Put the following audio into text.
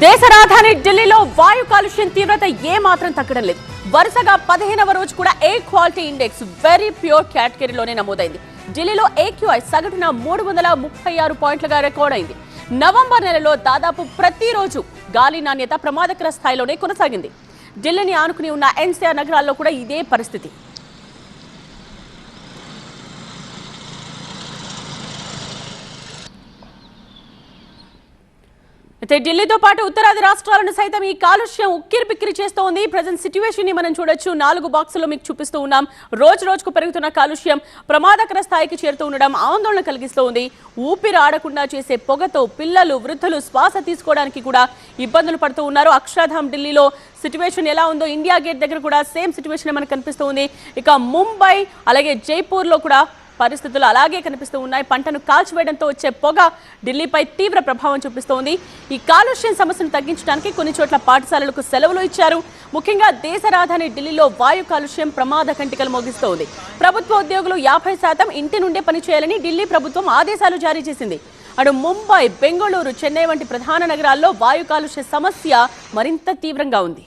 దేశ రాజధాని ఢిల్లీలో వాయు కాలుష్యం తీవ్రత ఏ మాత్రం తగ్గడం లేదు. వరుసగా పదిహేనవ రోజు కూడా air quality index very poor కేటగిరీలోనే నమోదైంది. ఢిల్లీలో ఏక్యూఐ సగటున మూడు వందల ముప్పై ఆరు పాయింట్లుగా రికార్డ్ అయింది. నవంబర్ నెలలో దాదాపు ప్రతిరోజు గాలి నాణ్యత ప్రమాదకర స్థాయిలోనే కొనసాగింది. ఢిల్లీని ఆనుకుని ఉన్న ఎన్సీఆర్ నగరాల్లో కూడా ఇదే పరిస్థితి. అయితే ఢిల్లీతో పాటు ఉత్తరాది రాష్ట్రాలను సైతం ఈ కాలుష్యం ఉక్కిరి పిక్కిరి చేస్తోంది. ప్రజెంట్ సిచ్యువేషన్ని మనం చూడొచ్చు. నాలుగు బాక్సుల్లో మీకు చూపిస్తూ ఉన్నాం. రోజు రోజుకు పెరుగుతున్న కాలుష్యం ప్రమాదకర స్థాయికి చేరుతూ ఉండడం ఆందోళన కలిగిస్తూ ఉంది ఊపిరి ఆడకుండా చేసే పొగతో పిల్లలు వృద్ధులు శ్వాస తీసుకోవడానికి కూడా ఇబ్బందులు పడుతూ ఉన్నారు. అక్షరధామ్ ఢిల్లీలో సిచ్యువేషన్ ఎలా ఉందో ఇండియా గేట్ దగ్గర కూడా సేమ్ సిచ్యువేషన్ మనకు కనిపిస్తూ ఉంది ఇక ముంబై అలాగే జైపూర్లో కూడా పరిస్థితులు అలాగే కనిపిస్తూ ఉన్నాయి. పంటను కాల్చివేయడంతో వచ్చే పొగ ఢిల్లీపై తీవ్ర ప్రభావం చూపిస్తోంది. ఈ కాలుష్యం సమస్యను తగ్గించడానికి కొన్ని చోట్ల పాఠశాలలకు సెలవులు ఇచ్చారు. ముఖ్యంగా దేశ రాజధాని ఢిల్లీలో వాయు కాలుష్యం ప్రమాద కంటికలు మోగిస్తోంది. ప్రభుత్వ ఉద్యోగులు యాభై శాతం ఇంటి నుండే పనిచేయాలని ఢిల్లీ ప్రభుత్వం ఆదేశాలు జారీ చేసింది. అటు ముంబై బెంగళూరు చెన్నై వంటి ప్రధాన నగరాల్లో వాయు కాలుష్య సమస్య మరింత తీవ్రంగా ఉంది.